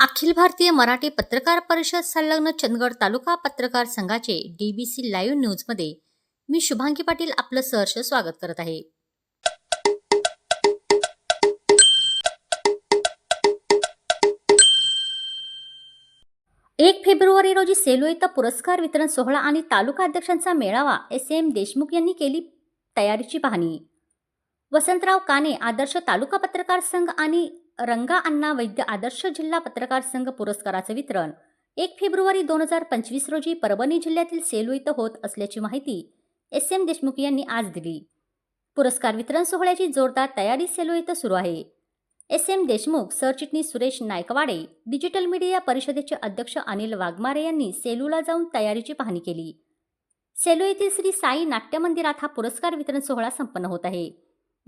अखिल भारतीय मराठी पत्रकार परिषद संलग्न चंदगड तालुका पत्रकार संघाचे डीबीसी लाईव्ह न्यूजमध्ये मी शुभांगी पाटील आपलं सहर्ष स्वागत करत आहे. एक फेब्रुवारी रोजी सेलू इथं पुरस्कार वितरण सोहळा आणि तालुका अध्यक्षांचा मेळावा एस एम देशमुख यांनी केली तयारीची पाहणी. वसंतराव काने आदर्श तालुका पत्रकार संघ आणि रंगा अण्णा वैद्य आदर्श जिल्हा पत्रकार संघ पुरस्काराचे वितरण. एक फेब्रुवारी दोन हजार पंचवीस रोजी परभणी जिल्ह्यातील सेलू इथं होत असल्याची माहिती एस एम देशमुख यांनी आज दिली. पुरस्कार वितरण सोहळ्याची जोरदार तयारी सेलू इथं सुरू आहे. एस एम देशमुख सरचिटणीस सुरेश नायकवाडे डिजिटल मीडिया परिषदेचे अध्यक्ष अनिल वाघमारे यांनी सेलूला जाऊन तयारीची पाहणी केली. सेलू येथील श्री साई नाट्य मंदिरात हा पुरस्कार वितरण सोहळा संपन्न होत आहे.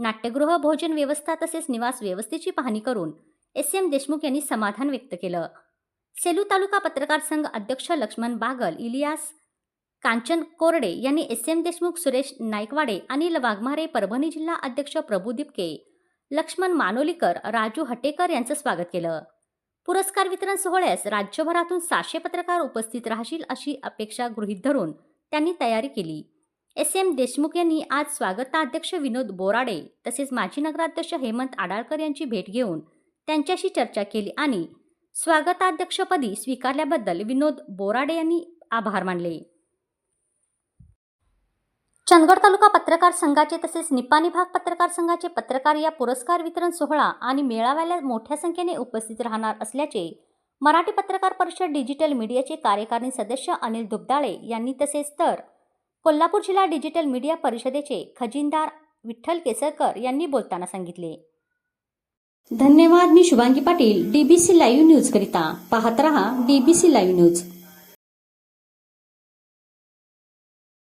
नाट्यगृह भोजन व्यवस्था तसेच निवास व्यवस्थेची पाहणी करून एस एम देशमुख यांनी समाधान व्यक्त केलं. सेलू तालुका पत्रकार संघ अध्यक्ष लक्ष्मण बागल इलियास कांचन कोरडे यांनी एस एम देशमुख सुरेश नाईकवाडे अनिल वाघमारे परभणी जिल्हा अध्यक्ष प्रभू दिपके लक्ष्मण मानोलीकर राजू हटेकर यांचं स्वागत केलं. पुरस्कार वितरण सोहळ्यास राज्यभरातून सहाशे पत्रकार उपस्थित राहतील अशी अपेक्षा गृहीत धरून त्यांनी तयारी केली. एस एम देशमुख यांनी आज स्वागताध्यक्ष विनोद बोराडे तसेच माजी नगराध्यक्ष हेमंत आडाळकर यांची भेट घेऊन त्यांच्याशी चर्चा केली आणि स्वागताध्यक्षपदी स्वीकारल्याबद्दल विनोद बोराडे यांनी आभार मानले. चंदगड तालुका पत्रकार संघाचे तसेच निपाणी भाग पत्रकार संघाचे पत्रकार या पुरस्कार वितरण सोहळा आणि मेळाव्याला मोठ्या संख्येने उपस्थित राहणार असल्याचे मराठी पत्रकार परिषद डिजिटल मीडियाचे कार्यकारिणी सदस्य अनिल दुबदाळे यांनी तसेच तर कोल्हापूर जिल्हा डिजिटल मीडिया परिषदेचे खजिनदार विठ्ठल केसरकर यांनी बोलताना सांगितले. धन्यवाद मी Shubhangi Patil DBC live news करिता. पाहत रहा डीबीसी लाईव्ह न्यूज